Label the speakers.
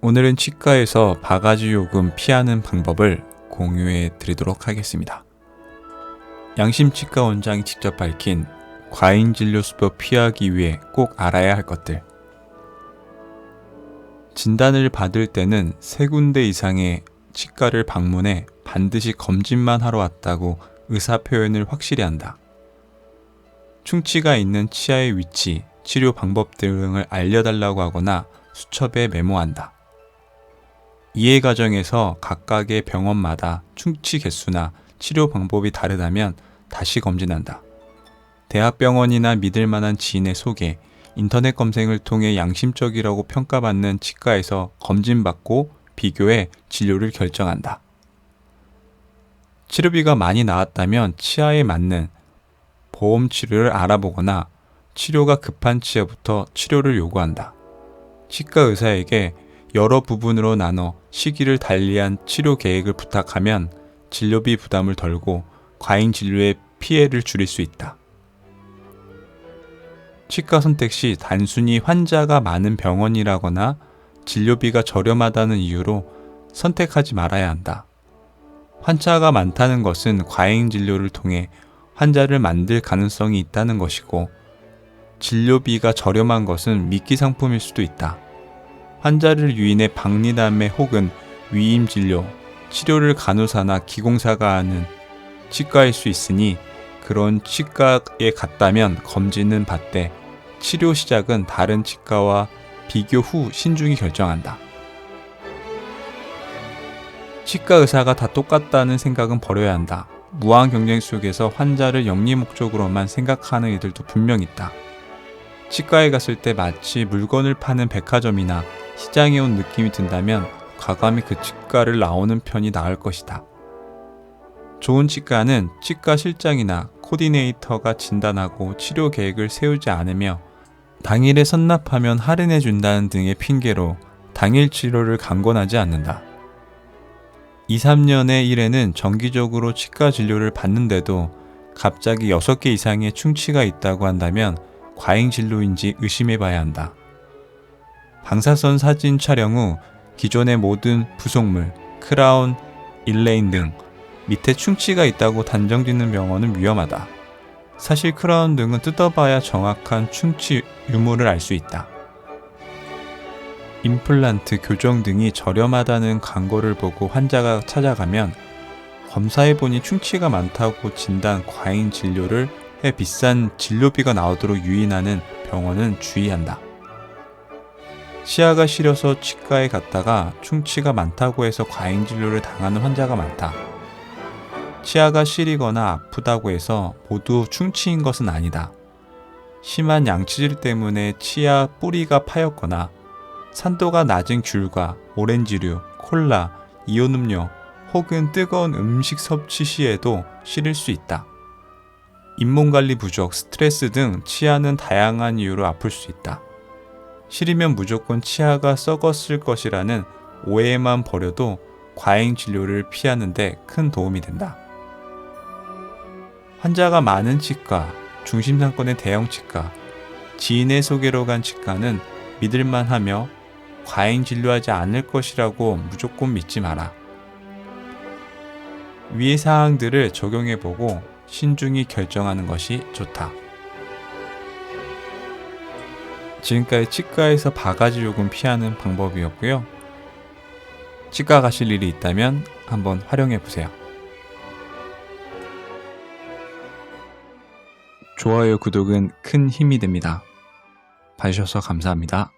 Speaker 1: 오늘은 치과에서 바가지 요금 피하는 방법을 공유해 드리도록 하겠습니다. 양심치과 원장이 직접 밝힌 과잉 진료 수법 피하기 위해 꼭 알아야 할 것들. 진단을 받을 때는 세 군데 이상의 치과를 방문해 반드시 검진만 하러 왔다고 의사 표현을 확실히 한다. 충치가 있는 치아의 위치, 치료 방법 등을 알려달라고 하거나 수첩에 메모한다. 이해 과정에서 각각의 병원마다 충치 개수나 치료 방법이 다르다면 다시 검진한다. 대학병원이나 믿을 만한 지인의 소개, 인터넷 검색을 통해 양심적이라고 평가받는 치과에서 검진받고 비교해 진료를 결정한다. 치료비가 많이 나왔다면 치아에 맞는 보험 치료를 알아보거나 치료가 급한 치아부터 치료를 요구한다. 치과 의사에게 여러 부분으로 나눠 시기를 달리한 치료 계획을 부탁하면 진료비 부담을 덜고 과잉 진료의 피해를 줄일 수 있다. 치과 선택 시 단순히 환자가 많은 병원이라거나 진료비가 저렴하다는 이유로 선택하지 말아야 한다. 환자가 많다는 것은 과잉 진료를 통해 환자를 만들 가능성이 있다는 것이고, 진료비가 저렴한 것은 미끼 상품일 수도 있다. 환자를 유인해 박리담회 혹은 위임 진료, 치료를 간호사나 기공사가 하는 치과일 수 있으니 그런 치과에 갔다면 검진은 받되 치료 시작은 다른 치과와 비교 후 신중히 결정한다. 치과 의사가 다 똑같다는 생각은 버려야 한다. 무한 경쟁 속에서 환자를 영리 목적으로만 생각하는 이들도 분명 있다. 치과에 갔을 때 마치 물건을 파는 백화점이나 시장에 온 느낌이 든다면 과감히 그 치과를 나오는 편이 나을 것이다. 좋은 치과는 치과 실장이나 코디네이터가 진단하고 치료 계획을 세우지 않으며 당일에 선납하면 할인해 준다는 등의 핑계로 당일 치료를 강권하지 않는다. 2, 3년의 일에는 정기적으로 치과 진료를 받는데도 갑자기 6개 이상의 충치가 있다고 한다면 과잉 진료인지 의심해 봐야 한다. 방사선 사진 촬영 후 기존의 모든 부속물, 크라운, 일레인 등 밑에 충치가 있다고 단정 짓는 병원은 위험하다. 사실 크라운 등은 뜯어봐야 정확한 충치 유무를 알 수 있다. 임플란트, 교정 등이 저렴하다는 광고를 보고 환자가 찾아가면 검사해보니 충치가 많다고 진단 과잉 진료를 해 비싼 진료비가 나오도록 유인하는 병원은 주의한다. 치아가 시려서 치과에 갔다가 충치가 많다고 해서 과잉 진료를 당하는 환자가 많다. 치아가 시리거나 아프다고 해서 모두 충치인 것은 아니다. 심한 양치질 때문에 치아 뿌리가 파였거나 산도가 낮은 귤과 오렌지류, 콜라, 이온 음료 혹은 뜨거운 음식 섭취 시에도 시릴 수 있다. 잇몸 관리 부족, 스트레스 등 치아는 다양한 이유로 아플 수 있다. 시리면 무조건 치아가 썩었을 것이라는 오해만 버려도 과잉 진료를 피하는데 큰 도움이 된다. 환자가 많은 치과, 중심 상권의 대형 치과, 지인의 소개로 간 치과는 믿을만 하며 과잉 진료하지 않을 것이라고 무조건 믿지 마라. 위의 사항들을 적용해 보고 신중히 결정하는 것이 좋다. 지금까지 치과에서 바가지 요금 피하는 방법이었고요. 치과 가실 일이 있다면 한번 활용해 보세요. 좋아요, 구독은 큰 힘이 됩니다. 봐주셔서 감사합니다.